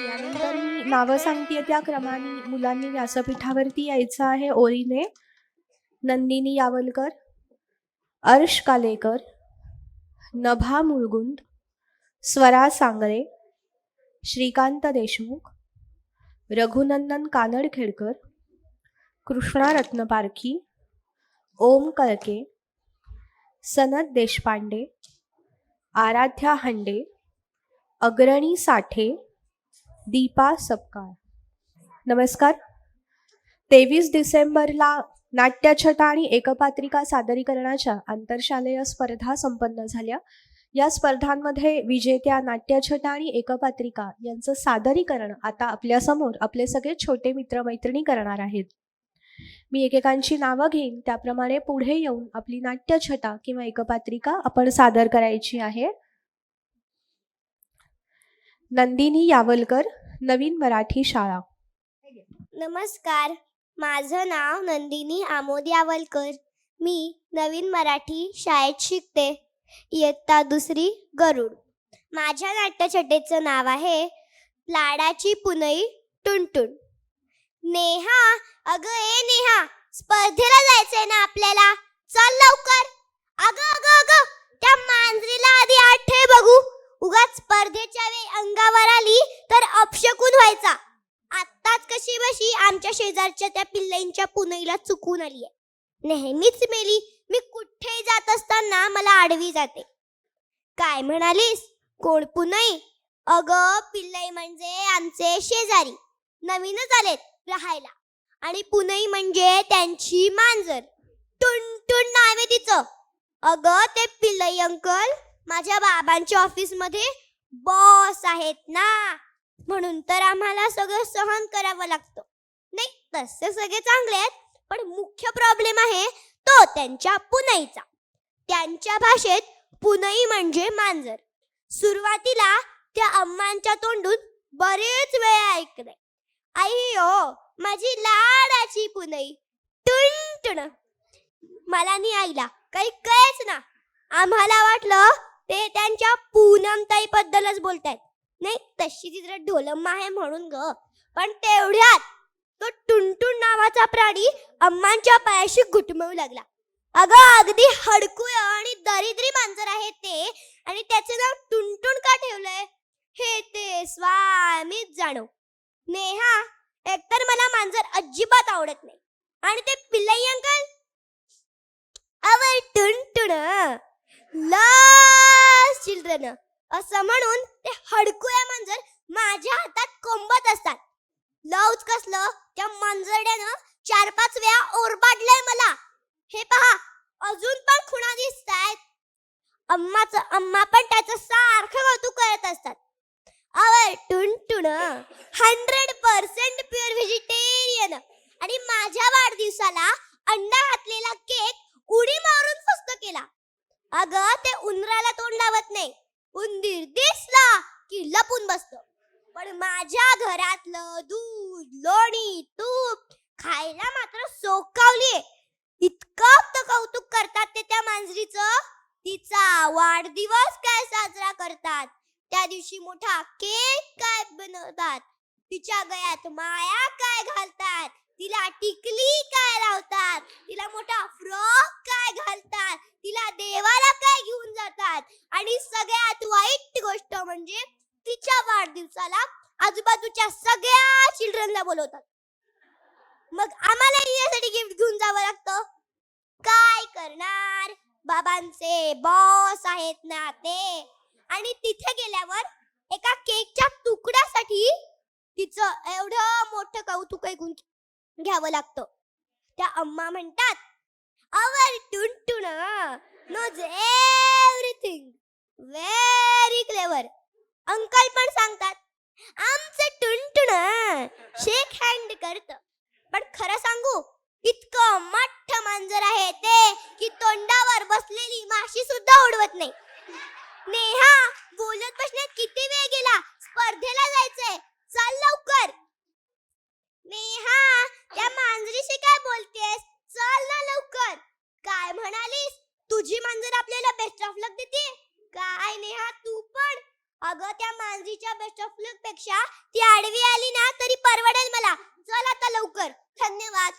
यानंतर मी नावं सांगते त्या क्रमाने. मुलांनी व्यासपीठावरती यायचं आहे ओरीने. नंदिनी यावलकर अर्श कालेकर नभा मुळगुंद स्वरा सांगळे श्रीकांत देशमुख रघुनंदन कानडखेडकर कृष्णा रत्नपारखी ओम कळके सनत देशपांडे आराध्या हंडे अग्रणी साठे दीपा सपकाळ. नमस्कार. तेवीस डिसेंबरला नाट्यछटा आणि एकपात्रिका सादरीकरणाच्या आंतरशालेय स्पर्धा संपन्न झाल्या. या स्पर्धांमध्ये विजेत्या नाट्यछटा आणि एकपात्रिका यांचं सादरीकरण आता आपल्यासमोर आपले सगळे छोटे मित्रमैत्रिणी करणार आहेत. मी एकेकांची नावं घेईन त्याप्रमाणे पुढे येऊन आपली नाट्यछटा किंवा एकपात्रिका आपण सादर करायची आहे. नंदिनी यावलकर नवीन मराठी शाळा. नमस्कार माझं नाव नंदिनी आमोद यावलकर. मी नवीन मराठी शाळेत शिकते. इयत्ता दुसरी गरुड. माझ्या नाट्यछटेचं नाव आहे लाडाची पुनई टुनटुन नेहा अगं ए नेहा स्पर्धेला जायचंय ना आपल्याला? चल लवकर. अगं अगं अगं त्या मांजरीला आधी आठ बघू. उगाच स्पर्धेच्या वेळी अंगावर आली तर अपशकून व्हायचा. आत्ताच कशी बशी आमच्या शेजारच्या त्या पिल्लांच्या पुनईला चुकून आली आहे. नेहमीच मेली मी कुठेही जात असताना मला आडवी जाते. काय म्हणालीस? कोण पुनई? अग पिल्लई म्हणजे आमचे शेजारी. नवीनच आलेत. राहायला. आणि पुनई म्हणजे त्यांची मांजर. टुनटुन नाव आहे तिचं. अग ते पिल्लई अंकल माझ्या बाबांच्या ऑफिसमध्ये बॉस आहेत ना. म्हणून तर आम्हाला सगळं सहन करावं लागतं. नाही तसे सगळे चांगले आहेत पण मुख्य प्रॉब्लेम आहे तो त्यांच्या पुनईचा. त्यांच्या भाषेत पुनई म्हणजे मांजर. सुरुवातीला त्या अम्मांच्या तोंडून बरेच वेळा ऐकलंय. आई हो माझी लाडाची पुनई. टुनटुन मला नाही आईला काही कळेच ना. आम्हाला वाटलं ते त्यांच्या पूनमताई बद्दलच बोलतायत. नाही तशी तिथं ढोलम्मा आहे म्हणून ग. पण तेवढ्यात तो टुनटुन नावाचा प्राणी अम्मांच्या पायाशी घुटमळू लागला. अगं अगदी हडकू आणि दरिद्री मांजर आहे ते. आणि त्याचे नाव टुनटुन का ठेवलंय? हे ते स्वामीच जाणव नेहा एकतर मला मांजर अजिबात आवडत नाही. आणि ते पिल्लई अंकल? अवर टुनटुन लस चिल्ड्रन. असं म्हणून ते हडकुया मांजर माझ्या हातात कोंबत असतात. लवच कसलं त्या मांजरड्यानं चार पाच वेळा ओरबाडलंय मला. हे पहा अजून पण खुणा दिसतायत. अम्माच अम्मा पण त्याचं सारखं कौतुक Tuntun hundred percent pure vegetarian आणि माझ्या वाढदिवसाला अंडा घातलेला केक उडी मारून फस्त केला. अगं ते उंदराला तोंड लावत नाही. उंदीर दिसला की लपून बसत. पण माझ्या घरातलं दूध लोणी तूप खायला मात्र सोकावलीये इतकं तर कौतुक करतात ते त्या मांजरीचं. तिचा वाढदिवस त्या दिवशी मोठा केक काय बनवतात? तिच्या गळ्यात माया काय घालतात? तिला टिकली काय लावतात? तिला मोठा फ्रॉक काय घालतात? तिला देवाला काय घेऊन जातात? आणि सगळ्यात वाईट गोष्ट म्हणजे तिच्या वाढदिवसाला आजूबाजूच्या सगळ्या चिल्ड्रनला बोलवतात. मग आम्हाला यासाठी गिफ्ट घेऊन जावं लागतं. काय करणार? बाबांचे बॉस आहेत ना ते. आणि तिथे गेल्यावर एका केकच्या तुकड्यासाठी तिचं एवढं मोठं कौतुक ऐकून घ्यावं लागतं. त्या अम्मा म्हणतात our Tuntun knows everything very clever uncle पण सांगतात आमचं टुनटुन शेक हँड करत. पण खरं सांगू इतकं मठ्ठ मांजर आहे ते की तोंडावर बसलेली माशी सुद्धा उडवत नाही. नेहा बोलत बसण्यात किती वेळ गेला स्पर्धेला जायचंय चल लवकर नेहा त्या मांजरीशी काय बोलतेस चल ना लवकर काय म्हणालीस तुझी मांजर आपल्याला बेस्ट ऑफ लक देते काय नेहा तू पण अगं त्या मांजरीच्या बेस्ट ऑफ लकपेक्षा ती आडवी आली ना तरी परवडेल मला. चल आता लवकर. धन्यवाद.